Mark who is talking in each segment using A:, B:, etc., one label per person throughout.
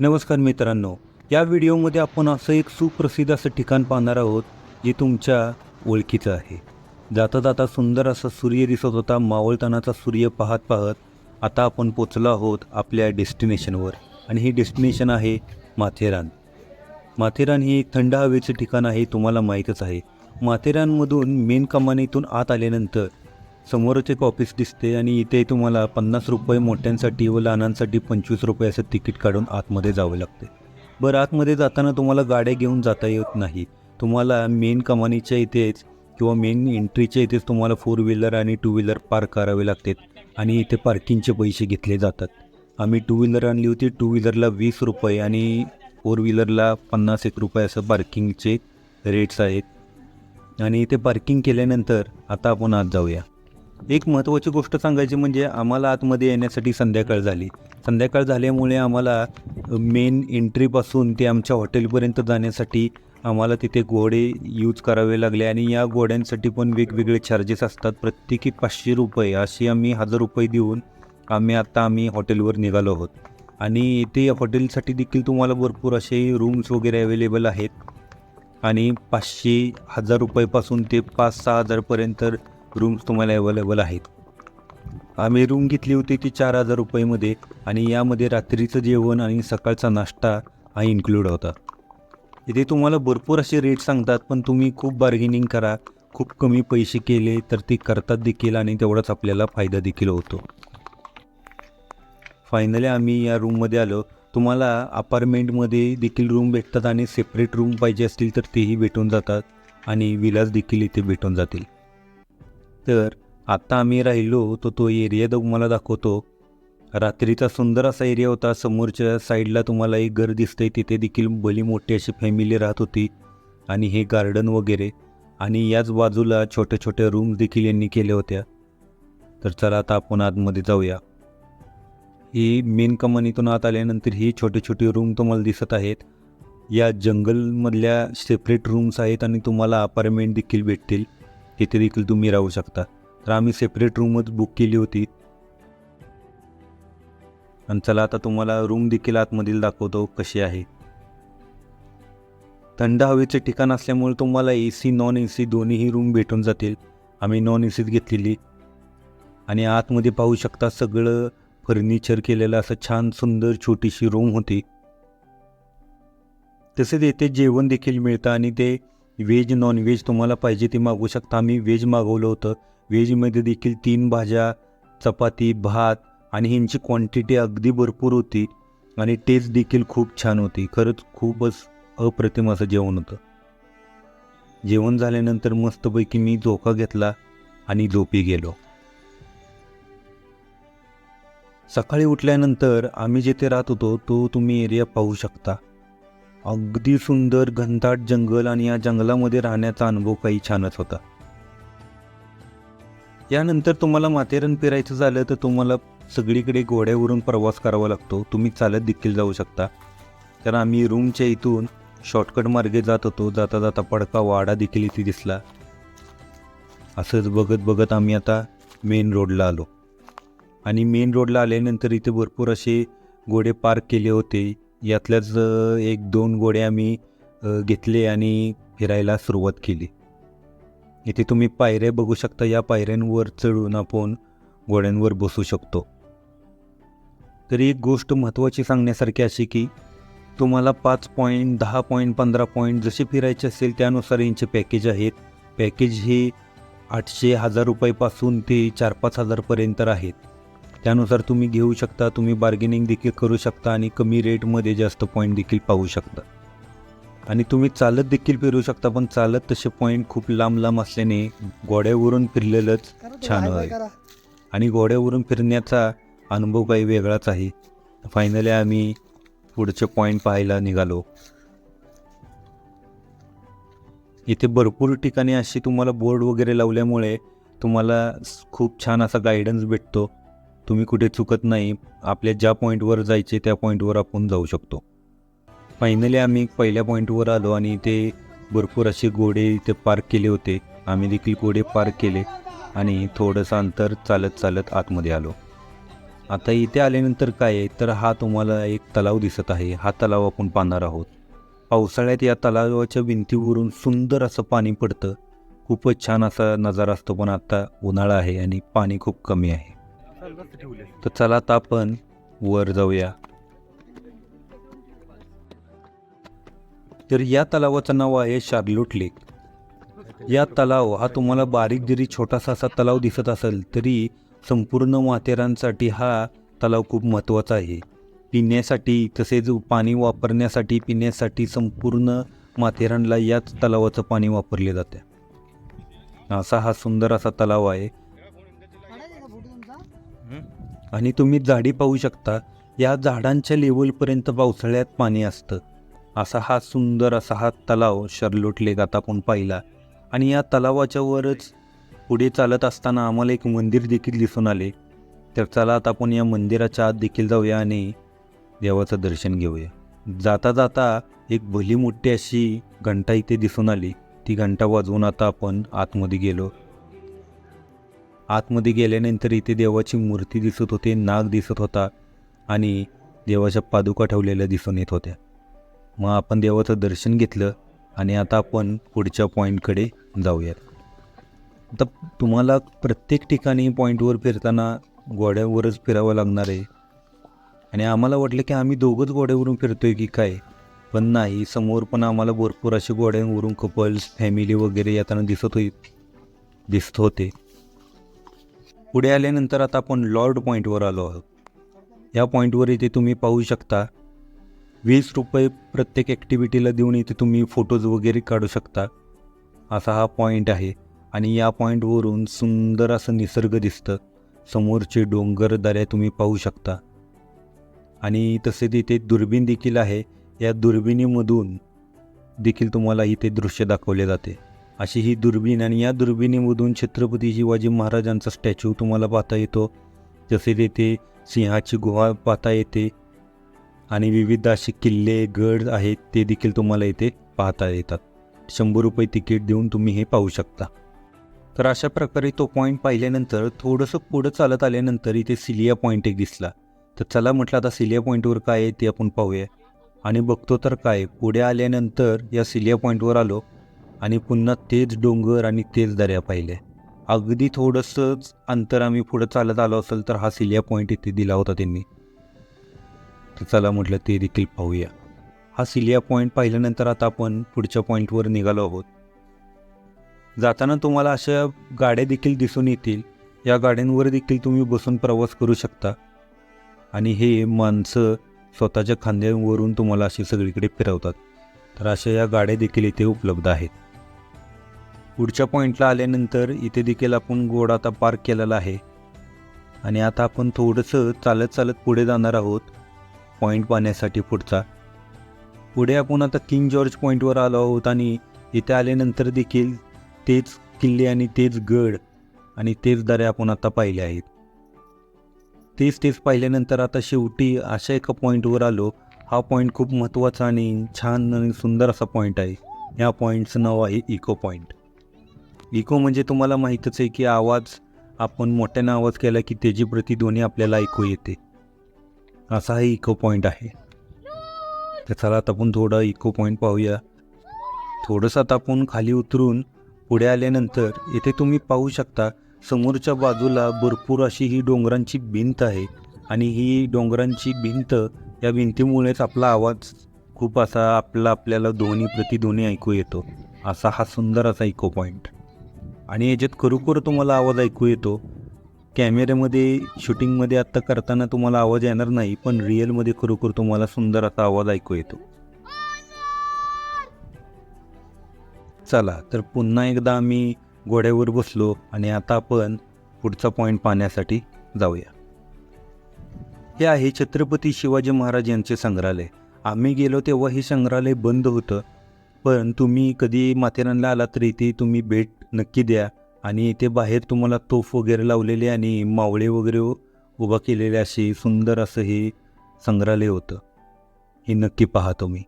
A: नमस्कार मित्रांनो या व्हिडिओमध्ये आपण असं एक सुप्रसिद्ध असं ठिकाण पाहणार आहोत जे तुमच्या ओळखीचं आहे. जाता जाता सुंदर असा सूर्य दिसत होता मावळतानाचा सूर्य पाहत पाहत आता आपण पोचलो आहोत आपल्या डेस्टिनेशनवर. आणि हे डेस्टिनेशन आहे माथेरान. माथेरान हे एक थंड हवेचं ठिकाण आहे तुम्हाला माहीतच आहे. माथेरानमधून मेन कमानीतून आत आल्यानंतर समोरच एक ऑफिस दिसते आणि इथे तुम्हाला पन्नास रुपये मोठ्यांसाठी व लहानांसाठी पंचवीस रुपये असं तिकीट काढून आतमध्ये जावं लागते. बरं आतमध्ये जाताना तुम्हाला गाड्या घेऊन जाता येत नाही तुम्हाला मेन कमानीच्या इथेच किंवा मेन एंट्रीच्या इथेच तुम्हाला फोर व्हीलर आणि टू व्हीलर पार्क करावे लागतात आणि इथे पार्किंगचे पैसे घेतले जातात. आम्ही टू व्हीलर आणली होती टू व्हीलरला वीस रुपये आणि फोर व्हीलरला पन्नास एक रुपये असं पार्किंगचे रेट्स आहेत. आणि इथे पार्किंग केल्यानंतर आता आपण आत जाऊया. एक महत्त्वाची गोष्ट सांगायची म्हणजे आम्हाला आतमध्ये येण्यासाठी संध्याकाळ झाली. संध्याकाळ झाल्यामुळे आम्हाला मेन एंट्रीपासून ते आमच्या हॉटेलपर्यंत जाण्यासाठी आम्हाला तिथे घोडे यूज करावे लागले आणि या घोड्यांसाठी पण वेगवेगळे चार्जेस असतात. प्रत्येकी पाचशे रुपये अशी आम्ही हजार रुपये देऊन आम्ही आत्ता आम्ही हॉटेलवर निघालो आहोत. आणि इथे या हॉटेलसाठी देखील तुम्हाला भरपूर असे रूम्स वगैरे अवेलेबल आहेत. आणि पाचशे हजार रुपयेपासून ते पाच सहा हजारपर्यंत रूम्स तुम्हाला अवेलेबल आहेत. आम्ही रूम घेतली होती ती चार हजार रुपयेमध्ये आणि यामध्ये रात्रीचं जेवण आणि सकाळचा नाश्ता हा इन्क्लूड होता. इथे तुम्हाला भरपूर असे रेट सांगतात पण तुम्ही खूप बार्गेनिंग करा. खूप कमी पैसे केले तर ते करतात देखील आणि तेवढाच आपल्याला फायदा देखील होतो. फायनली आम्ही या रूममध्ये आलो. तुम्हाला अपार्टमेंटमध्ये देखील रूम भेटतात आणि सेपरेट रूम पाहिजे असतील तर तेही भेटून जातात आणि विलास देखील इथे भेटून जातील. तर आत्ता आम्ही राहिलो तो तो एरिया तुम्हाला दाखवतो. रात्रीचा सुंदर असा एरिया होता. समोरच्या साईडला तुम्हाला एक घर दिसतंय. तिथे देखील भली मोठी अशी फॅमिली राहत होती आणि हे गार्डन वगैरे. आणि याच बाजूला छोट्या छोट्या रूम्स देखील यांनी केल्या होत्या. तर चला आता आपण आतमध्ये जाऊया. ही मेन कमानीतून आत आल्यानंतर ही छोटे छोटे रूम तुम्हाला दिसत आहेत. या जंगलमधल्या सेपरेट रूम्स आहेत आणि तुम्हाला अपार्टमेंट देखील भेटतील. तिथे देखील तुम्ही राहू शकता. तर आम्ही सेपरेट रूमच बुक केली होती. आणि चला आता तुम्हाला रूम देखील आतमधील दाखवतो कशी आहे. थंड हवेचे ठिकाण असल्यामुळे तुम्हाला A C non A C दोन्हीही रूम भेटून जातील. आम्ही नॉन ए सीत घेतलेली. आणि आतमध्ये पाहू शकता सगळं फर्निचर केलेलं असं छान सुंदर छोटीशी रूम होती. तसेच येथे जेवण देखील मिळतं आणि ते व्हेज नॉन व्हेज तुम्हाला पाहिजे ते मागवू शकता. आम्ही व्हेज मागवलं होतं. व्हेजमध्ये देखील तीन भाज्या चपाती भात आणि ह्यांची क्वांटिटी अगदी भरपूर होती. आणि टेस्ट देखील खूप छान होती. खरंच खूपच अप्रतिम असं जेवण होतं. जेवण झाल्यानंतर मस्तपैकी मी झोका घेतला आणि झोपी गेलो. सकाळी उठल्यानंतर आम्ही जिथे राहत होतो तो तुम्ही एरिया पाहू शकता. अगदी सुंदर घनदाट जंगल आणि या जंगलामध्ये राहण्याचा अनुभव काही छानच होता. यानंतर तुम्हाला माथेरान फिरायचं झालं तर तुम्हाला सगळीकडे घोड्यावरून प्रवास करावा लागतो. तुम्ही चालत देखील जाऊ शकता. तर आम्ही रूमच्या इथून शॉर्टकट मार्गे जात होतो. जाता जाता पडका वाडा देखील इथे दिसला. असंच बघत बघत आम्ही आता मेन रोडला आलो. आणि मेन रोडला आल्यानंतर इथे भरपूर असे घोडे पार्क केले होते. यातल्याच एक दोन घोडे आम्ही घेतले आणि फिरायला सुरुवात केली. इथे तुम्ही पायऱ्या बघू शकता या पायऱ्यांवर चढून आपण घोड्यांवर बसू शकतो. तरी एक गोष्ट महत्त्वाची सांगण्यासारखी अशी की तुम्हाला पाच पॉईंट दहा पॉईंट पंधरा पॉईंट जसे फिरायचे असेल त्यानुसार यांचे पॅकेज आहेत. पॅकेज हे आठशे हजार रुपयापासून ते चार पाच हजारपर्यंत आहेत. त्यानुसार तुम्ही घेऊ शकता तुम्ही बार्गेनिंग देखील करू शकता आणि कमी रेटमध्ये जास्त पॉईंट देखील पाहू शकता. आणि तुम्ही चालत देखील फिरू शकता पण चालत तसे पॉईंट खूप लांब लांब असल्याने घोड्यावरून फिरलेलंच छान आहे आणि घोड्यावरून फिरण्याचा अनुभव काही वेगळाच आहे. फायनली आम्ही पुढचे पॉईंट पाहायला निघालो. इथे भरपूर ठिकाणी अशी तुम्हाला बोर्ड वगैरे लावल्यामुळे तुम्हाला खूप छान असा गायडन्स भेटतो. तुम्ही कुठे चुकत नाही आपल्या ज्या पॉईंटवर जायचे त्या पॉईंटवर आपण जाऊ शकतो. फायनली आम्ही पहिल्या पॉईंटवर आलो आणि इथे भरपूर असे घोडे इथे पार्क केले होते. आम्ही देखील घोडे पार्क केले आणि थोडंसं अंतर चालत चालत आतमध्ये आलो. आता इथे आल्यानंतर काय आहे? तर हा तुम्हाला एक तलाव दिसत आहे. हा तलाव आपण पाहणार आहोत. पावसाळ्यात या तलावाच्या भिंतीवरून सुंदर असं पाणी पडतं. खूपच छान असा नजारा असतो पण आत्ता उन्हाळा आहे आणि पाणी खूप कमी आहे. तर चला आता आपण वर जाऊया. तर या तलावाचं नाव आहे शार्लोट लेक. या तलाव हा तुम्हाला बारीक जरी छोटासा असा तलाव दिसत असेल तरी संपूर्ण माथेरानसाठी हा तलाव खूप महत्त्वाचा आहे. पिण्यासाठी तसेच पाणी वापरण्यासाठी पिण्यासाठी संपूर्ण माथेरानला याच तलावाचं पाणी वापरले जाते. असा हा सुंदर असा तलाव आहे. आणि तुम्ही झाडी पाहू शकता या झाडांच्या लेवलपर्यंत पावसाळ्यात पाणी असतं. असा हा सुंदर असा हा तलाव शर्लोट लेक आता आपण पाहिला. आणि या तलावाच्या वरच पुढे चालत असताना आम्हाला एक मंदिर देखील दिसून आले. तर चला आता आपण या मंदिराच्या आत देखील जाऊया आणि देवाचं दर्शन घेऊया. जाता जाता एक भली मोठी अशी घंटा इथे दिसून आली. ती घंटा वाजवून आता आपण आतमध्ये गेलो. आतमध्ये गेल्यानंतर इथे देवाची मूर्ती दिसत होते नाग दिसत होता आणि देवाच्या पादुका ठेवलेल्या दिसून येत होत्या. मग आपण देवाचं दर्शन घेतलं आणि आता आपण पुढच्या पॉईंटकडे जाऊयात. आता तुम्हाला प्रत्येक ठिकाणी पॉईंटवर फिरताना घोड्यावरच फिरावं लागणार आहे. आणि आम्हाला वाटलं की आम्ही दोघंच घोड्यावरून फिरतो आहे की काय? पण नाही समोर पण आम्हाला भरपूर असे घोड्यांवरून कपल्स फॅमिली वगैरे येताना दिसत होई दिसत होते. पुढे आल्यानंतर आता आपण लॉर्ड पॉईंटवर आलो आहोत. या पॉईंटवर इथे तुम्ही पाहू शकता वीस रुपये प्रत्येक ॲक्टिव्हिटीला देऊन इथे तुम्ही फोटोज वगैरे काढू शकता. असा हा पॉईंट आहे आणि या पॉईंटवरून सुंदर असं निसर्ग दिसतं. समोरचे डोंगर दऱ्या तुम्ही पाहू शकता. आणि तसे इथे दुर्बीण देखील आहे. या दुर्बिणीमधून देखील तुम्हाला इथे दृश्य दाखवले जाते. अशी ही दुर्बीण आणि या दुर्बिणीमधून छत्रपती शिवाजी महाराजांचा स्टॅच्यू तुम्हाला पाहता येतो. जसे तेथे सिंहाची गुहा पाहता येते आणि विविध असे किल्ले गड आहेत ते देखील तुम्हाला इथे पाहता येतात. शंभर रुपये तिकीट देऊन तुम्ही हे पाहू शकता. तर अशा प्रकारे तो पॉईंट पाहिल्यानंतर थोडंसं पुढं चालत आल्यानंतर इथे सिलिया पॉईंट एक दिसला. तर चला म्हटलं आता सिलिया पॉईंटवर काय आहे ते आपण पाहूया. आणि बघतो तर काय पुढे आल्यानंतर या सिलिया पॉईंटवर आलो. आणि पुन्हा तेच डोंगर आणि तेच दऱ्या पाहिल्या अगदी थोडंसंच अंतर आम्ही पुढं चालत आलो असेल तर हा सिलिया पॉईंट इथे दिला होता त्यांनी. तर चला म्हटलं ते देखील पाहूया. हा सिलिया पॉईंट पाहिल्यानंतर आता आपण पुढच्या पॉईंटवर निघालो आहोत. जाताना तुम्हाला अशा गाड्या देखील दिसून येतील. या गाड्यांवर देखील तुम्ही बसून प्रवास करू शकता. आणि हे माणसं स्वतःच्या खांद्यावरून तुम्हाला अशी सगळीकडे फिरवतात. तर अशा या गाड्या देखील इथे उपलब्ध आहेत. पुढच्या पॉईंटला आल्यानंतर इथे देखील आपण गोड आता पार्क केलेला आहे. आणि आता आपण थोडंसं चालत चालत पुढे जाणार आहोत पॉईंट पाहण्यासाठी पुढचा. पुढे आपण आता किंग जॉर्ज पॉईंटवर आलो आहोत आणि इथे आल्यानंतर देखील तेच किल्ले आणि तेच गड आणि तेच दऱ्या आपण आता पाहिले आहेत. तेच तेच पाहिल्यानंतर आता शेवटी अशा एका पॉईंटवर आलो. हा पॉईंट खूप महत्त्वाचा आणि छान आणि सुंदर असा पॉईंट आहे. या पॉईंटचं नाव आहे इको पॉईंट इको म्हणजे तुम्हाला माहीतच आहे की आवाज आपण मोठ्यानं आवाज केला की त्याची प्रतिध्वनी आपल्याला ऐकू येते. असा हा इको पॉईंट आहे. तर चला आता आपण थोडा इको पॉईंट पाहूया. थोडंसं आता आपण खाली उतरून पुढे आल्यानंतर इथे तुम्ही पाहू शकता समोरच्या बाजूला भरपूर अशी ही डोंगरांची भिंत आहे. आणि ही डोंगरांची भिंत या भिंतीमुळेच आपला आवाज खूप असा आपला आपल्याला ध्वनी प्रतिध्वनी ऐकू येतो. असा हा सुंदर असा इको पॉईंट आणि याच्यात खरोखर तुम्हाला आवाज ऐकू येतो? कॅमेऱ्यामध्ये शूटिंगमध्ये आत्ता करताना तुम्हाला आवाज येणार नाही पण रिअलमध्ये खरोखर तुम्हाला सुंदर असा आवाज ऐकू येतो. चला तर पुन्हा एकदा आम्ही घोड्यावर बसलो आणि आता आपण पुढचा पॉईंट पाहण्यासाठी जाऊया. हे आहे छत्रपती शिवाजी महाराज यांचे संग्रहालय. आम्ही गेलो तेव्हा हे संग्रहालय बंद होतं पण तुम्ही कधी माथेरानला आला तर इथे तुम्ही भेट नक्की द्या. आणि इथे बाहेर तुम्हाला तोफ वगैरे लावलेले आणि मावळे वगैरे उभा केलेले असे सुंदर असं हे संग्रहालय होतं. हे नक्की पहा तुम्ही.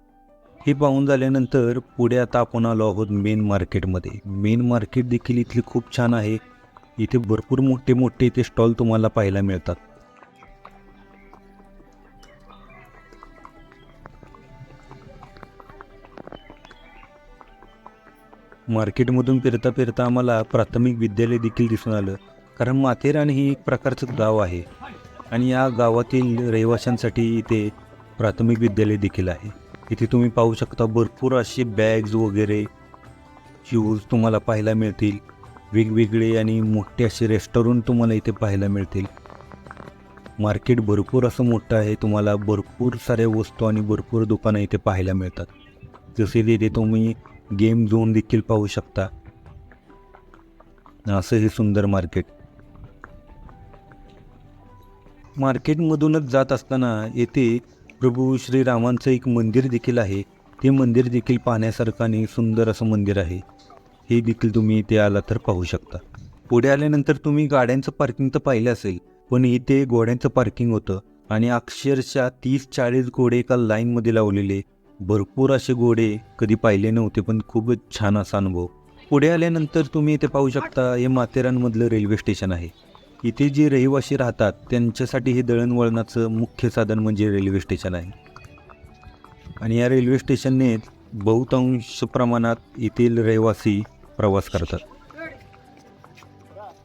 A: हे पाहून झाल्यानंतर पुढे आता आपण आलो आहोत मेन मार्केटमध्ये मेन मार्केट देखील इथली खूप छान आहे. इथे भरपूर मोठे मोठे इथे स्टॉल तुम्हाला पाहायला मिळतात. मार्केटमधून फिरता फिरता आम्हाला प्राथमिक विद्यालय देखील दिसून आलं. कारण माथेरान ही एक प्रकारचं गाव आहे. आणि या गावातील रहिवाशांसाठी इथे प्राथमिक विद्यालय देखील आहे. इथे तुम्ही पाहू शकता भरपूर असे बॅग्स वगैरे शूज तुम्हाला पाहायला मिळतील. वेगवेगळे आणि मोठे असे रेस्टॉरंट तुम्हाला इथे पाहायला मिळतील. मार्केट भरपूर असं मोठं आहे. तुम्हाला भरपूर साऱ्या वस्तू आणि भरपूर दुकानं इथे पाहायला मिळतात. जसे तिथे तुम्ही गेम झोन देखील पाहू शकता. असं हे सुंदर मार्केट. मार्केटमधूनच जात असताना येथे प्रभू श्रीरामांचं एक मंदिर देखील आहे. ते मंदिर देखील पाहण्यासारखं आणि सुंदर असं मंदिर आहे. हे देखील तुम्ही इथे आला तर पाहू शकता. पुढे आल्यानंतर तुम्ही गाड्यांचं पार्किंग तर पाहिलं असेल पण इथे घोड्यांचं पार्किंग होतं आणि अक्षरशः तीस चाळीस घोडे एका लाईनमध्ये लावलेले. भरपूर असे घोडे कधी पाहिले नव्हते पण खूपच छान असा अनुभव. पुढे आल्यानंतर तुम्ही इथे पाहू शकता हे माथेरानमधलं रेल्वे स्टेशन आहे. इथे जे रहिवासी राहतात त्यांच्यासाठी हे दळणवळणाचं मुख्य साधन म्हणजे रेल्वे स्टेशन आहे. आणि या रेल्वे स्टेशनने बहुतांश प्रमाणात येथील रहिवासी प्रवास करतात.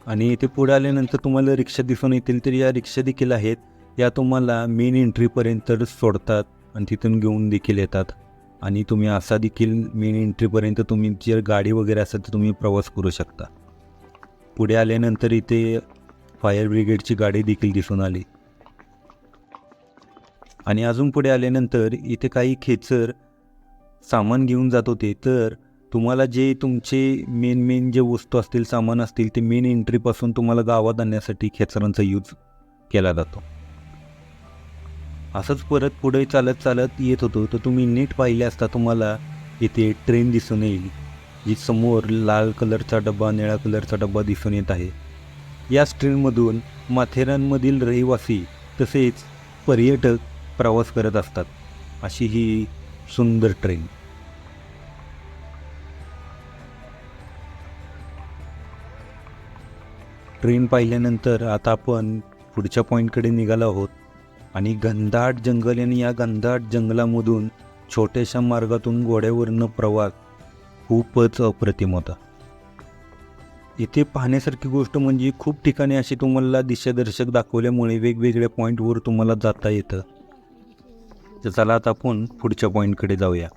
A: आणि इथे पुढे आल्यानंतर तुम्हाला रिक्षा दिसून येतील तर या रिक्षा देखील आहेत. या तुम्हाला मेन एंट्रीपर्यंत सोडतात. आणि तिथून घेऊन देखील येतात. आणि तुम्ही असा देखील मेन एंट्रीपर्यंत तुम्ही जर गाडी वगैरे असेल तर तुम्ही प्रवास करू शकता. पुढे आल्यानंतर इथे फायर ब्रिगेडची गाडी देखील दिसून आली. आणि अजून पुढे आल्यानंतर इथे काही खेचर सामान घेऊन जात होते. तर तुम्हाला जे तुमचे मेन मेन जे वस्तू असतील सामान असतील ते मेन एंट्रीपासून तुम्हाला गावात आणण्यासाठी खेचरांचा यूज केला जातो. असंच परत पुढे चालत चालत येत होतो. तर तुम्ही नीट पाहिले असता तुम्हाला इथे ट्रेन दिसून येईल जी समोर लाल कलरचा डब्बा निळ्या कलरचा डब्बा दिसून येत आहे. याच ट्रेनमधून माथेरानमधील रहिवासी तसेच पर्यटक प्रवास करत असतात. अशी ही सुंदर ट्रेन. ट्रेन पाहिल्यानंतर आता आपण पुढच्या पॉईंटकडे निघालो आहोत. आणि घनदाट जंगल आणि या घनदाट जंगलामधून छोट्याशा मार्गातून घोड्यावरनं प्रवास खूपच अप्रतिम होता. इथे पाहण्यासारखी गोष्ट म्हणजे खूप ठिकाणी अशी तुम्हाला दिशादर्शक दाखवल्यामुळे वेगवेगळ्या पॉईंटवर तुम्हाला जाता येतं. तर चला आता आपण पुढच्या पॉईंटकडे जाऊया.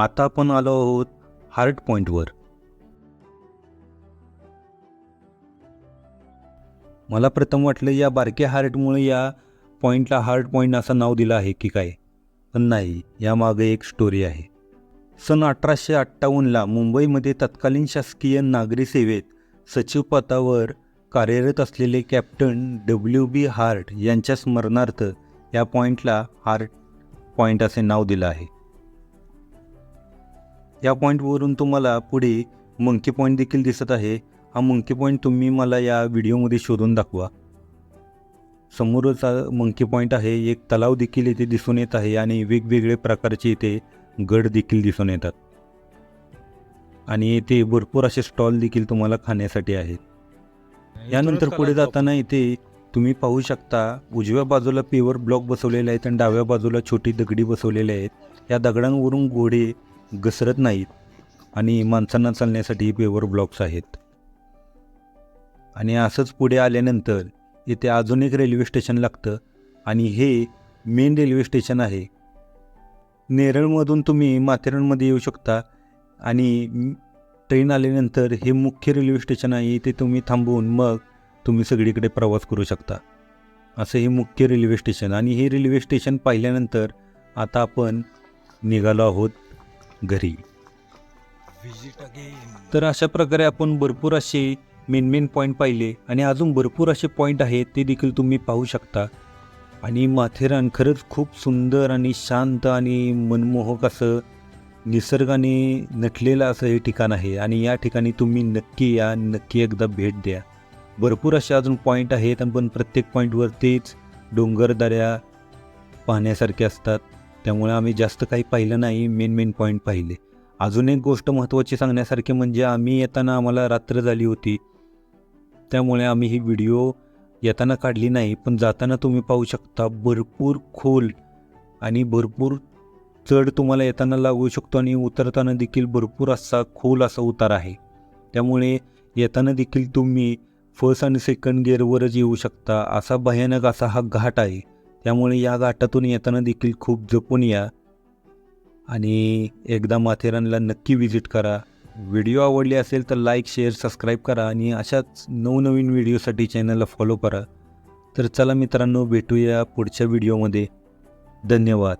A: आता आपण आलो आहोत हार्ट पॉईंटवर मला प्रथम वाटलं या बारक्या हार्टमुळे या पॉईंटला हार्ट पॉईंट असं नाव दिलं आहे की काय? पण नाही यामागे एक स्टोरी आहे. सन अठराशे अठ्ठावन्नला मुंबईमध्ये तत्कालीन शासकीय नागरी सेवेत सचिवपदावर कार्यरत असलेले कॅप्टन डब्ल्यू बी हार्ट यांच्या स्मरणार्थ या पॉईंटला हार्ट पॉईंट असे नाव दिलं आहे. या पॉईंटवरून तुम्हाला पुढे मंकी पॉईंट देखील दिसत आहे. हा मंकी पॉईंट तुम्ही मला या व्हिडिओमध्ये शोधून दाखवा. समोरच मंकी पॉईंट आहे एक तलाव देखील इथे दिसून येत आहे आणि वेगवेगळे प्रकारचे इथे गड देखील दिसून येतात. आणि इथे भरपूर असे स्टॉल देखील तुम्हाला खाण्यासाठी आहेत. यानंतर पुढे जाताना इथे तुम्ही पाहू शकता उजव्या बाजूला पेवर ब्लॉक बसवलेले आहेत आणि डाव्या बाजूला छोटी दगडी बसवलेले आहेत. या दगडांवरून घोडे घसरत नाहीत आणि माणसांना चालण्यासाठी पेवर ब्लॉक्स आहेत. आणि असंच पुढे आल्यानंतर इथे अजून एक रेल्वे स्टेशन लागतं आणि हे मेन रेल्वे स्टेशन आहे. नेरळमधून तुम्ही माथेरानमध्ये येऊ शकता आणि ट्रेन आल्यानंतर हे मुख्य रेल्वे स्टेशन आहे इथे तुम्ही थांबवून मग तुम्ही सगळीकडे प्रवास करू शकता. असं हे मुख्य रेल्वे स्टेशन आणि हे रेल्वे स्टेशन पाहिल्यानंतर आता आपण निघालो आहोत घरी. तर अशा प्रकारे आपण भरपूर असे मेन मेन पॉईंट पाहिले आणि अजून भरपूर असे पॉईंट आहेत ते देखील तुम्ही पाहू शकता. आणि माथेरान खरंच खूप सुंदर आणि शांत आणि मनमोहक असं निसर्गाने नटलेलं असं हे ठिकाण आहे. आणि या ठिकाणी तुम्ही नक्की या नक्की एकदा भेट द्या. भरपूर असे अजून पॉईंट आहेत आणि पण प्रत्येक पॉईंटवरतीच डोंगरदऱ्या पाहण्यासारखे असतात. त्यामुळे आम्ही जास्त काही पाहिलं नाही मेन मेन पॉईंट पाहिले. अजून एक गोष्ट महत्त्वाची सांगण्यासारखी म्हणजे आम्ही येताना आम्हाला रात्र झाली होती. त्यामुळे आम्ही ही व्हिडिओ येताना काढली नाही पण जाताना तुम्ही पाहू शकता भरपूर खोल आणि भरपूर चढ तुम्हाला येताना लागू शकतो आणि उतरताना देखील भरपूर असा खोल असा उतार आहे. त्यामुळे येताना देखील तुम्ही फर्स्ट आणि सेकंड गिअरवरच येऊ शकता. असा भयानक असा हा घाट आहे. त्यामुळे या घाटातून येताना देखील खूप जपून या आणि एकदा माथेरानला नक्की विजिट करा. व्हिडिओ आवडली असेल तर लाईक शेअर सबस्क्राईब करा आणि अशाच नवनवीन व्हिडिओसाठी चॅनलला फॉलो करा. तर चला मित्रांनो भेटूया पुढच्या व्हिडिओमध्ये धन्यवाद.